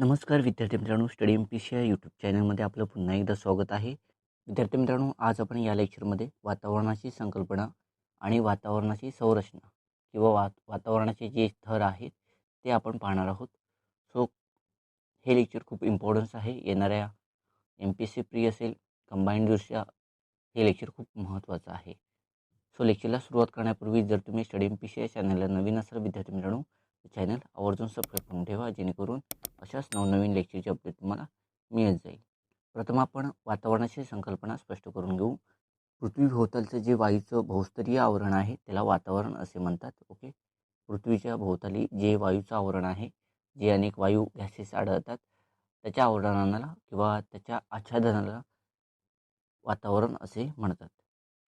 नमस्कार विद्यार्थी मित्रांनो स्टडी एम पी सी या यूट्यूब चॅनलमध्ये आपलं पुन्हा एकदा स्वागत आहे. विद्यार्थी मित्रांनो आज आपण या लेक्चरमध्ये वातावरणाची संकल्पना आणि वातावरणाची संरचना किंवा वा वातावरणाचे जे थर आहेत ते आपण पाहणार आहोत. सो हे लेक्चर खूप इम्पॉर्टन्स आहे. येणाऱ्या एम पी सी प्री असेल कंबाईंडदृष्ट्या हे लेक्चर खूप महत्त्वाचं आहे. सो लेक्चरला सुरुवात करण्यापूर्वी जर तुम्ही स्टडी एम पी सी या चॅनलला नवीन असाल विद्यार्थी मित्रांनो चॅनल आवर्जून सबस्क्राईब करून ठेवा जेणेकरून अशाच नवनवीन लेक्चरची अपडेट तुम्हाला मिळत जाईल. प्रथम आपण वातावरणाची संकल्पना स्पष्ट करून घेऊ. पृथ्वीभोवतालचं जे वायूचं बहुस्तरीय आवरण आहे त्याला वातावरण असे म्हणतात ओके? पृथ्वीच्या भोवताली जे वायूचं आवरण आहे जे अनेक वायू गॅसेस आढळतात त्याच्या आवरणाला किंवा त्याच्या आच्छादनाला वातावरण असे म्हणतात.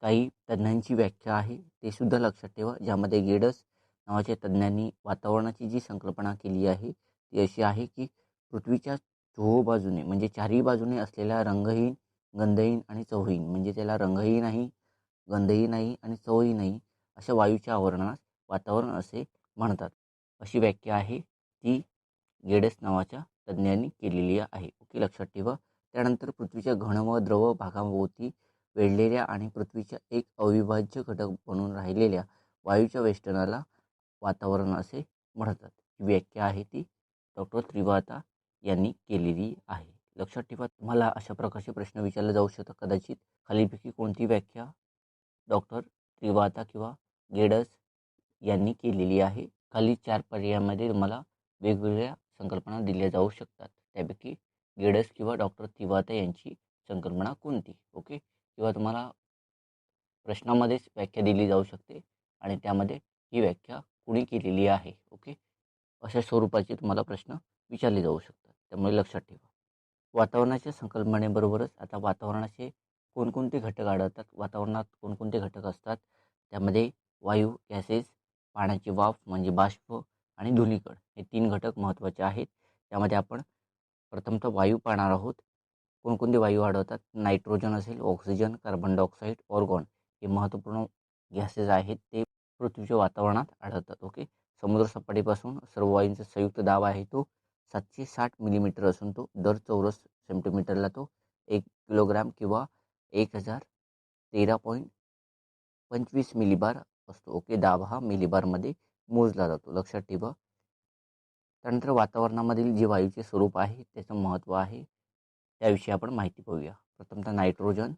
काही तज्ज्ञांची व्याख्या आहे ते सुद्धा लक्षात ठेवा ज्यामध्ये गेडस नावाच्या तज्ज्ञांनी वातावरणाची जी संकल्पना केली आहे ती अशी आहे की पृथ्वीच्या चोहो बाजूने म्हणजे चारही बाजूने असलेल्या रंगहीन गंधहीन आणि चवहीन म्हणजे त्याला रंगही नाही गंधही नाही आणि चवही नाही अशा वायूच्या आवरणास वातावरण असे म्हणतात. अशी व्याख्या आहे ती गेडस नावाच्या तज्ज्ञांनी केलेली आहे. ओके लक्षात ठेवा. त्यानंतर पृथ्वीच्या घन व द्रव भागाभोवती वेढलेल्या आणि पृथ्वीच्या एक अविभाज्य घटक बनून राहिलेल्या वायूच्या वेष्टनाला वातावरण असे म्हणतात. ही व्याख्या आहे ती डॉक्टर त्रिवाता यांनी केलेली आहे. लक्षात ठेवा तुम्हाला अशा प्रकारचे प्रश्न विचारले जाऊ शकतात. कदाचित खालीपैकी कोणती व्याख्या डॉक्टर त्रिवाता किंवा गेडस यांनी केलेली आहे? खाली चार पर्यायामध्ये तुम्हाला वेगवेगळ्या संकल्पना दिल्या जाऊ शकतात. त्यापैकी गेडस किंवा डॉक्टर त्रिवाता यांची संकल्पना कोणती? ओके? किंवा तुम्हाला प्रश्नामध्येच व्याख्या दिली जाऊ शकते आणि त्यामध्ये ही व्याख्या कुणी केलेली आहे ओके? अशा स्वरूपाचे तुम्हाला प्रश्न विचारले जाऊ शकतात. त्यामुळे लक्षात ठेवा. वातावरणाच्या संकल्पनेबरोबरच आता वातावरणाचे कोणकोणते घटक आढळतात? वातावरणात कोणकोणते घटक असतात? त्यामध्ये वायू गॅसेस पाण्याची वाफ म्हणजे बाष्प आणि धुलीकण हे तीन घटक महत्त्वाचे आहेत. त्यामध्ये आपण प्रथमतः वायू पाहणार आहोत. कोणकोणते वायू आढळतात? नायट्रोजन असेल ऑक्सिजन कार्बन डायऑक्साईड ऑर्गॉन हे महत्त्वपूर्ण गॅसेस आहेत. ते पृथ्वीच्या वातावरणात आढळतात. ओके? समुद्रसपाटीपासून सर्व वायूंचा संयुक्त दाब आहे तो सातशे साठ मिलीमीटर असून तो दर चौरस सेंटीमीटरला तो एक किलोग्राम किंवा एक हजार तेरा पॉईंट पंचवीस मिलीबार असतो. ओके? दाब हा मिलीबारमध्ये मोजला जातो. लक्षात ठेवा. त्यानंतर वातावरणामधील जे वायूचे स्वरूप आहे त्याचं महत्त्व आहे. त्याविषयी आपण माहिती पाहूया. प्रथमतः नायट्रोजन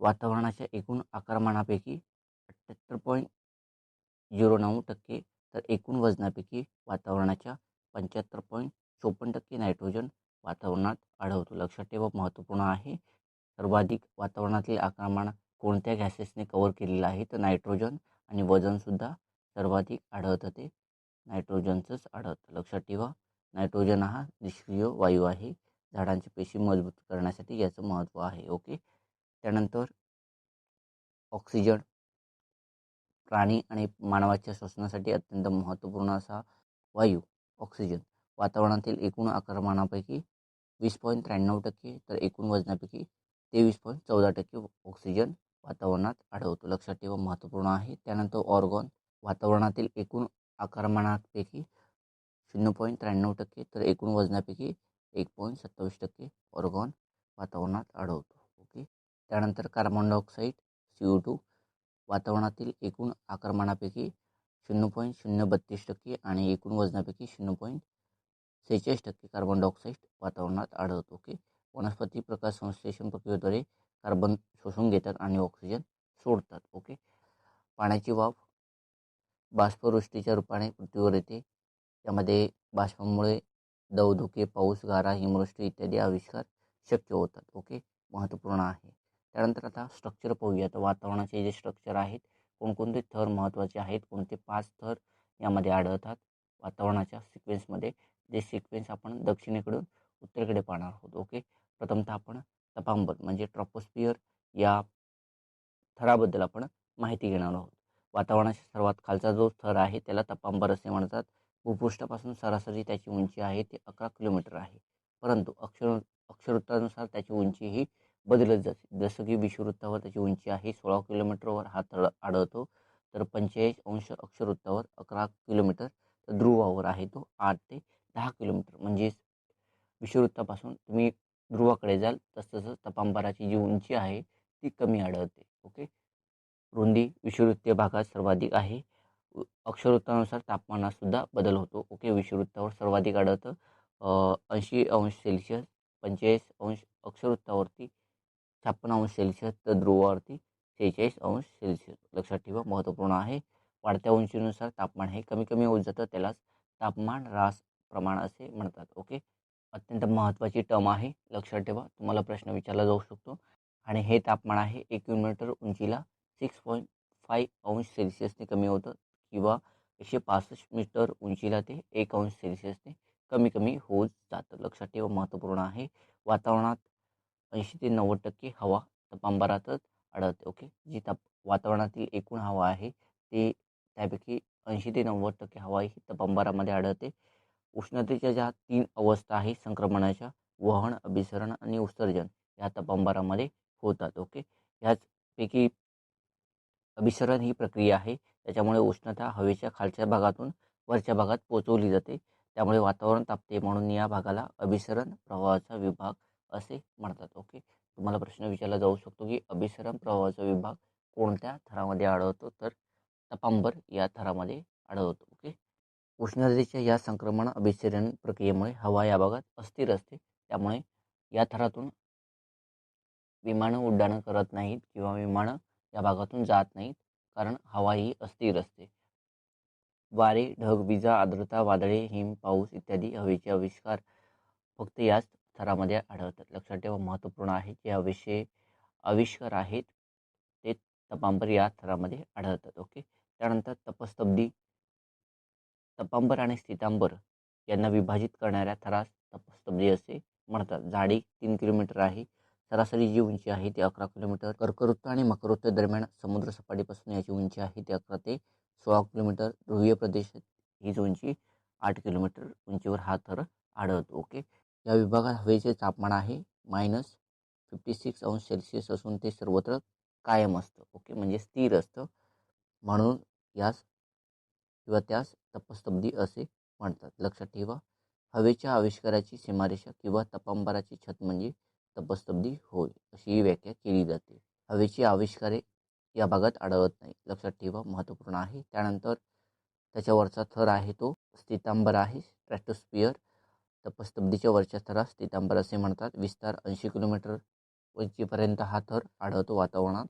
वातावरणाच्या एकूण आकारमानापैकी अठ्ठ्याहत्तर पॉईंट झिरो नऊ टक्के तर एकूण वजनापैकी वातावरणाच्या पंच्याहत्तर पॉईंट चोपन्न टक्के नायट्रोजन वातावरणात आढळतो. लक्षात ठेवा महत्त्वपूर्ण आहे. सर्वाधिक वातावरणातील आक्रमण कोणत्या गॅसेसने कव्हर केलेलं आहे? तर नायट्रोजन आणि वजनसुद्धा सर्वाधिक आढळतं ते नायट्रोजनचंच आढळतं. लक्षात ठेवा नायट्रोजन हा निष्क्रिय वायू आहे. झाडांची पेशी मजबूत करण्यासाठी याचं महत्त्व आहे. ओके? त्यानंतर ऑक्सिजन. प्राणी आणि मानवाच्या श्वसनासाठी अत्यंत महत्त्वपूर्ण असा वायू ऑक्सिजन वातावरणातील एकूण आकारमानापैकी वीस पॉईंट त्र्याण्णव टक्के तर एकूण वजनापैकी तेवीस पॉईंट चौदा टक्के ऑक्सिजन वातावरणात आढळतो. लक्षात ठेवा महत्त्वपूर्ण आहे. त्यानंतर ऑर्गॉन वातावरणातील एकूण आकारमानापैकी शून्य पॉईंट त्र्याण्णव टक्के तर एकूण वजनापैकी एक पॉईंट सत्तावीस टक्के ऑर्गॉन वातावरणात आढळतो. ओके? त्यानंतर carbon dioxide C O two वातावरणातील एकूण आकारमानापैकी शून्य पॉईंट शून्य बत्तीस टक्के आणि एकूण वजनापैकी शून्य पॉईंट सेहेचाळीस टक्के कार्बन डायऑक्साईड वातावरणात आढळतो. ओके? वनस्पती प्रकाश संश्लेषण प्रक्रियेद्वारे कार्बन शोषून घेतात आणि ऑक्सिजन सोडतात. ओके? पाण्याची वाफ बाष्पवृष्टीच्या रूपाने पृथ्वीवर येते. त्यामध्ये बाष्पामुळे दवधुके पाऊस गारा हिमवृष्टी इत्यादी आविष्कार शक्य होतात. ओके? महत्त्वपूर्ण आहे. त्यानंतर आता स्ट्रक्चर पाहूया तर वातावरणाचे जे स्ट्रक्चर आहेत कोणकोणते थर महत्त्वाचे आहेत कोणते पाच थर यामध्ये आढळतात. वातावरणाच्या सिक्वेन्समध्ये जे सिक्वेन्स आपण दक्षिणेकडून उत्तरेकडे पाहणार आहोत ओके प्रथमतः आपण तपांबर म्हणजे ट्रॉपोस्फियर या थराबद्दल आपण माहिती घेणार आहोत. वातावरणाच्या सर्वात खालचा जो थर आहे त्याला तपांबर असे म्हणतात. भूपृष्ठापासून सरासरी त्याची उंची आहे ते अकरा किलोमीटर आहे. परंतु अक्षर अक्षरवृत्तानुसार त्याची उंची ही बदलत जाते. जसं की विषुववृत्तावर त्याची उंची आहे सोळा किलोमीटरवर हा तळ आढळतो. तर पंचेचाळीस अंश अक्षरवृत्तावर अकरा किलोमीटर तर ध्रुवावर आहे तो आठ ते दहा किलोमीटर. म्हणजेच विषुववृत्तापासून तुम्ही ध्रुवाकडे जाल तसतसं तपांबराची जी उंची आहे ती कमी आढळते. ओके? रुंदी विषुववृत्तीय भागात सर्वाधिक आहे. अक्षरवृत्तानुसार अक्षवृत्तानुसार तापमानातसुद्धा बदल होतो. ओके? विषुववृत्तावर सर्वाधिक आढळतं. ऐंशी अंश सेल्सिअस पंचेचाळीस अंश अक्षवृत्तावरती छप्पन्न अंश सेल्सिअस तर ध्रुवावरती सेहेचाळीस अंश सेल्सिअस. लक्षात ठेवा महत्त्वपूर्ण आहे. वाढत्या उंचीनुसार तापमान हे कमी कमी होत जातं त्यालाच तापमान रास प्रमाण असे म्हणतात. ओके? अत्यंत महत्त्वाची टर्म आहे. लक्षात ठेवा तुम्हाला प्रश्न विचारला जाऊ शकतो. आणि हे तापमान आहे एक किलोमीटर उंचीला सिक्स पॉईंट फाय अंश सेल्सिअसने कमी होतं किंवा एकशे पासष्ट मीटर उंचीला ते एक अंश सेल्सिअसने कमी कमी होत जातं. लक्षात ठेवा महत्त्वपूर्ण आहे. वातावरणात ऐंशी ते नव्वद टक्के हवा तपांबरातच आढळते ओके? जी तप वातावरणातील एकूण हवा आहे ते त्यापैकी ऐंशी ते नव्वद टक्के हवा ही तपांबरामध्ये आढळते. उष्णतेच्या ज्या तीन अवस्था आहे संक्रमणाच्या वहन अभिसरण आणि उत्सर्जन या तपांबरामध्ये होतात ओके? ह्याचपैकी अभिसरण ही प्रक्रिया आहे त्याच्यामुळे उष्णता हवेच्या खालच्या भागातून वरच्या भागात पोचवली जाते. त्यामुळे वातावरण तापते म्हणून या भागाला अभिसरण प्रवाहाचा विभाग असे म्हणतात. ओके. तुम्हाला प्रश्न विचारला जाऊ शकतो की अभिसरण प्रवाहाचा विभाग कोणत्या थरामध्ये आढळतो? तर तपांबर या थरामध्ये आढळतो. ओके. उष्णतेच्या या संक्रमण अभिसरण प्रक्रियेमुळे हवा या भागात अस्थिर असते. त्यामुळे या थरातून विमानं उड्डाणं करत नाहीत किंवा विमानं या भागातून जात नाहीत कारण हवा ही अस्थिर असते. वारे ढग विजा आर्द्रता वादळे हिम पाऊस इत्यादी हवेचे आविष्कार फक्त याच थरामध्ये आढळतात. लक्षात ठेवा महत्त्वपूर्ण आहे जे अविषय आविष्कार आहेत ते तपांबर या थरामध्ये आढळतात ओके? त्यानंतर तपस्तब्दी तपांबर आणि स्थितांबर यांना विभाजित करणाऱ्या थरास तपस्तब्दी असे म्हणतात. जाडी तीन किलोमीटर आहे. सरासरी जी उंची आहे ती अकरा किलोमीटर. कर्कवृत्त आणि मकरवृत्त दरम्यान समुद्र सपाटीपासून याची उंची आहे ती अकरा ते सोळा किलोमीटर. ध्रुवीय प्रदेशात हीच उंची आठ किलोमीटर उंचीवर हा थर आढळतो ओके? या विभागात हवेचे तापमान आहे मायनस फिफ्टी सिक्स अंश सेल्सिअस असून ते सर्वत्र कायम असतं. ओके म्हणजे स्थिर असतं. म्हणून यास किंवा त्यास तपस्तब्दी असे म्हणतात. लक्षात ठेवा. हवेच्या आविष्काराची सीमारेषा किंवा तपांबराची छत म्हणजे तपस्तब्दी होय अशी ही व्याख्या केली जाते. हवेची आविष्कारे या भागात आढळत नाही. लक्षात ठेवा. महत्त्वपूर्ण आहे. त्यानंतर त्याच्यावरचा थर आहे तो. स्थितांबर आहे. स्ट्रॅटोस्पियर तपस्तब्दीच्या वरच्या थरास तितांबर असे म्हणतात. विस्तार ऐंशी किलोमीटर उंचीपर्यंत हा थर आढळतो वातावरणात.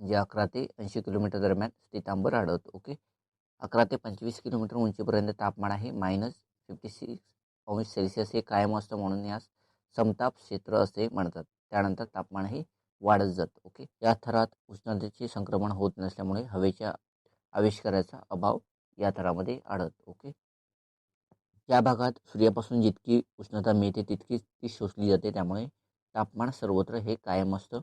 म्हणजे अकरा ते ऐंशी किलोमीटर दरम्यान स्थितांबर आढळतो. ओके? अकरा ते पंचवीस किलोमीटर उंचीपर्यंत तापमान आहे. मायनस फिफ्टी सिक्स अंश सेल्सिअस हे कायम असतं म्हणून यास समताप क्षेत्र असे म्हणतात. त्यानंतर तापमान हे वाढत जातं. ओके? या थरात उष्णतेचे संक्रमण होत नसल्यामुळे हवेच्या आविष्काराचा अभाव या थरामध्ये आढळतो. ओके? या भागात सूर्यापासून जितकी उष्णता मिळते तितकीच ती शोषली जाते. त्यामुळे तापमान सर्वत्र हे कायम असतं.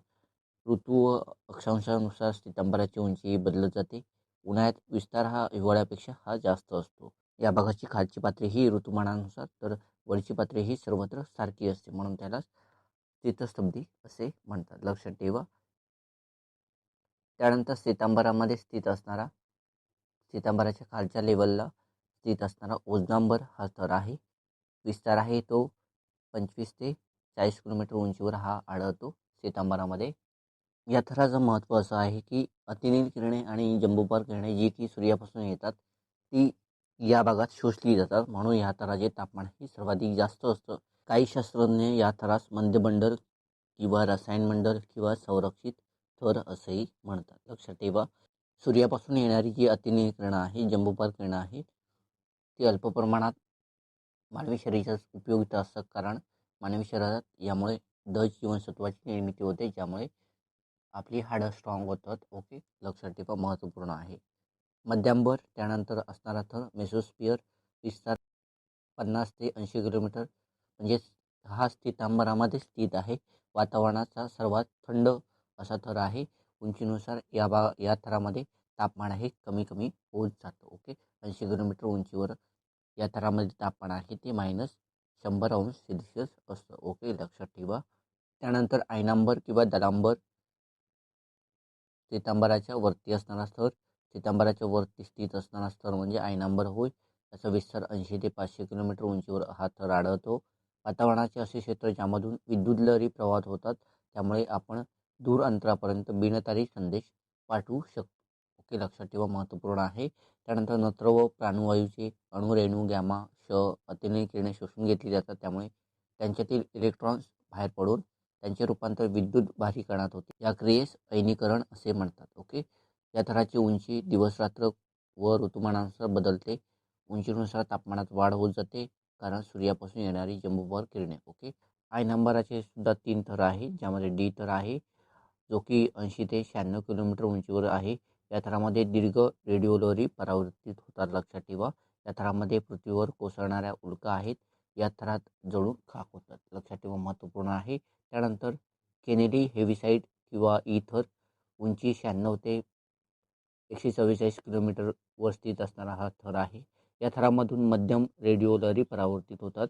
ऋतू व अक्षांशानुसार सितंबराची उंची बदलत जाते. उन्हाळ्यात विस्तार हा हिवाळ्यापेक्षा हा जास्त असतो. या भागाची खालची पातळी ही ऋतुमानानुसार तर वरची पातळी ही सर्वत्र सारखी असते म्हणून त्याला स्थितस्तब्धी असे म्हणतात. लक्षात ठेवा. त्यानंतर सितंबरामध्ये स्थित असणारा सितंबराच्या खालच्या लेवलला स्थित असणारा ओजनांबर हा थर आहे. विस्तार आहे तो पंचवीस ते चाळीस किलोमीटर उंचीवर हा आढळतो सितांबरामध्ये या थराचं महत्त्व असं आहे की अतिनील किरणे आणि जंबुपार किरणे जी की सूर्यापासून येतात ती या भागात शोषली जातात. म्हणून या थराचे तापमान हे सर्वाधिक जास्त असतं. काही शास्त्रज्ञ या थरास मंदमंडल किंवा रसायनमंडल किंवा संरक्षित थर असंही म्हणतात. लक्षात ठेवा सूर्यापासून येणारी जी अतिनील किरणं आहे जंबुपार किरणं आहेत ती अल्प प्रमाणात मानवी शरीरास उपयोगिता असतं. कारण मानवी शरीरात यामुळे द जीवनसत्वाची निर्मिती होते ज्यामुळे आपली हाडं स्ट्रॉंग होतात. ओके लक्षात ठेवा महत्त्वपूर्ण आहे. मध्यांबर त्यानंतर असणारा थर मेसोस्पियर विस्तार पन्नास ते ऐंशी किलोमीटर म्हणजेच हा स्थितांबरामध्ये स्थित आहे. वातावरणाचा सर्वात थंड असा थर आहे. उंचीनुसार या बा या थरामध्ये तापमान हे कमी कमी होत जातं. ओके ऐंशी किलोमीटर उंचीवर या थरामध्ये तापमान आहे ते मायनस शंभर अंश सेल्सिअस असतं. ओके लक्षात ठेवा. त्यानंतर आयनांबर किंवा दलांबर चितांबराच्या वरती असणारा स्तर स्थितांबराच्या वरती स्थित असणारा स्तर म्हणजे आयनांबर होय. त्याचा विस्तार ऐंशी ते पाचशे किलोमीटर उंचीवर हा थर आढळतो. वातावरणाचे असे क्षेत्र ज्यामधून विद्युत लहरी प्रवाहित होतात त्यामुळे आपण दूर अंतरापर्यंत बिनतारी संदेश पाठवू शकतो. ओके लक्षात ठेवा. महत्त्वपूर्ण आहे. त्यानंतर नत्र व प्राणवायूचे अणुरेणू गॅमा श अतिनय किरणे शोषून घेतली जातात. त्यामुळे त्यांच्यातील इलेक्ट्रॉन्स बाहेर पडून त्यांचे रूपांतर विद्युत भारीकरणात होते. या क्रियेस ऐनीकरण असे म्हणतात. ओके? या थराची उंची दिवसरात्र व ऋतुमानानुसार बदलते. उंचीनुसार तापमानात वाढ होत जाते कारण सूर्यापासून येणारी जम्बूवर किरणे. ओके? आय नंबराचे सुद्धा तीन थर आहे ज्यामध्ये डी थर आहे जो की ऐंशी ते शहाण्णव किलोमीटर उंचीवर आहे. या थरामध्ये दीर्घ रेडिओलरी परावर्तित होतात. लक्षात ठेवा या थरामध्ये पृथ्वीवर कोसळणाऱ्या उल्का आहेत. या थरात जळून खाक होतात. लक्षात ठेवा महत्त्वपूर्ण आहे. त्यानंतर केनेडी हेविसाईड किंवा इथर उंची शहाण्णव ते एकशे चव्वेचाळीस किलोमीटरवर स्थित असणारा हा थर आहे. या थरामधून मध्यम रेडिओलरी परावर्तित होतात.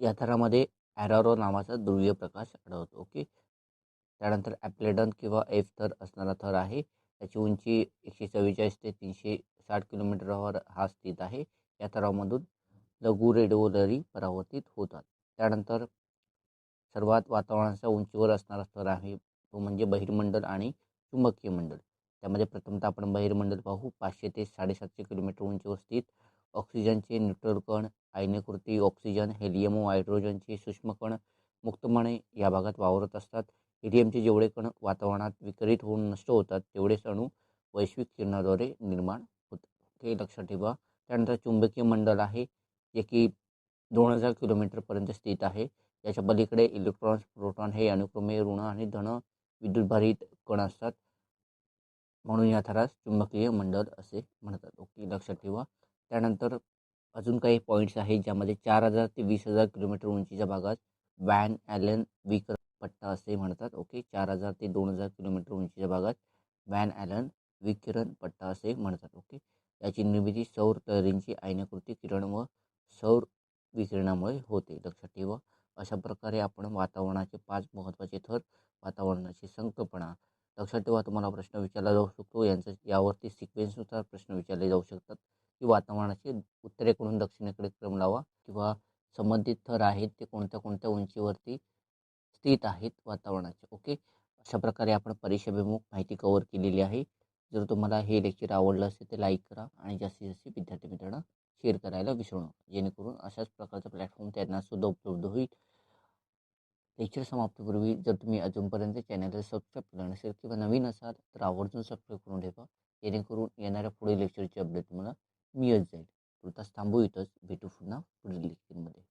या थरामध्ये ॲरारो नावाचा ध्रुवीय प्रकाश आढळतो. ओके? त्यानंतर ॲप्लेडन किंवा एफ थर असणारा थर आहे. त्याची उंची एकशे चव्वेचाळीस ते तीनशे साठ किलोमीटरवर हा स्थित आहे. या थरामधून लघु रेडिओलरी परावर्तित होतात. त्यानंतर सर्वात वातावरणाच्या उंचीवर असणारा स्तर आहे. तो म्हणजे बहिर्मंडल आणि चुंबकीय मंडल. त्यामध्ये प्रथमतः आपण बहिर्मंडल पाहू. पाचशे ते साडेसातशे किलोमीटर उंचीवर स्थित ऑक्सिजनचे न्यूट्रल कण आयनकृती ऑक्सिजन हेलियम व हायड्रोजनचे सूक्ष्मकण मुक्तपणे या भागात वावरत असतात. हिलियमचे जेवढे कण वातावरणात विकरित होऊन नष्ट होतात तेवढेच अणू वैश्विक किरणाद्वारे निर्माण होतात हे लक्षात ठेवा. त्यानंतर चुंबकीय मंडल आहे जे की दोन हजार किलोमीटरपर्यंत स्थित आहे. याच्या पलीकडे इलेक्ट्रॉन्स प्रोटॉन हे अनुक्रमे ऋण आणि धन विद्युतभारित कण असतात. म्हणून या थरास चुंबकीय मंडल असे म्हणतात. ओके लक्षात ठेवा. त्यानंतर अजून काही पॉईंट्स आहेत ज्यामध्ये चार हजार ते वीस हजार किलोमीटर उंचीच्या भागात वॅन ॲलन विकर पट्टा असे म्हणतात. ओके चार हजार ते दोन हजार किलोमीटर उंचीच्या भागात वॅन ॲलन विकिरण पट्टा असे म्हणतात. ओके याची निर्मिती सौर तहरींची आयनकृती किरण व सौर विकिरणामुळे होते. लक्षात ठेवा अशा प्रकारे आपण वातावरणाचे पाच महत्त्वाचे थर वातावरणाची संकल्पना. लक्षात ठेवा तुम्हाला प्रश्न विचारला जाऊ शकतो. यांचं यावरती सिक्वेन्सनुसार प्रश्न विचारले जाऊ शकतात की वातावरणाचे उत्तरेकडून दक्षिणेकडे क्रम लावा किंवा संबंधित थर आहेत ते कोणत्या कोणत्या उंचीवरती स्थित आहेत वातावरणाचे. ओके? अशा प्रकारे आपण परीक्षाभिमुख माहिती कवर केलेली आहे. जर तुम्हाला हे लेक्चर आवडलं असेल तर लाईक करा आणि जास्तीत जास्त विद्यार्थी मित्रांना शेअर करायला विसरू नका. जेणेकरून अशाच प्रकारचा प्लॅटफॉर्म त्यांनासुद्धा उपलब्ध होईल. लेक्चर समाप्तीपूर्वी जर तुम्ही अजूनपर्यंत चॅनलला सबस्क्राईब केलं नसेल किंवा नवीन असाल तर आवर्जून सबस्क्राईब करून ठेवा. जेणेकरून येणाऱ्या पुढील लेक्चरची अपडेट तुम्हाला मिळत जाईल. तुर्तास थांबू इथंच. भेटू पुन्हा पुढील लेक्चरमध्ये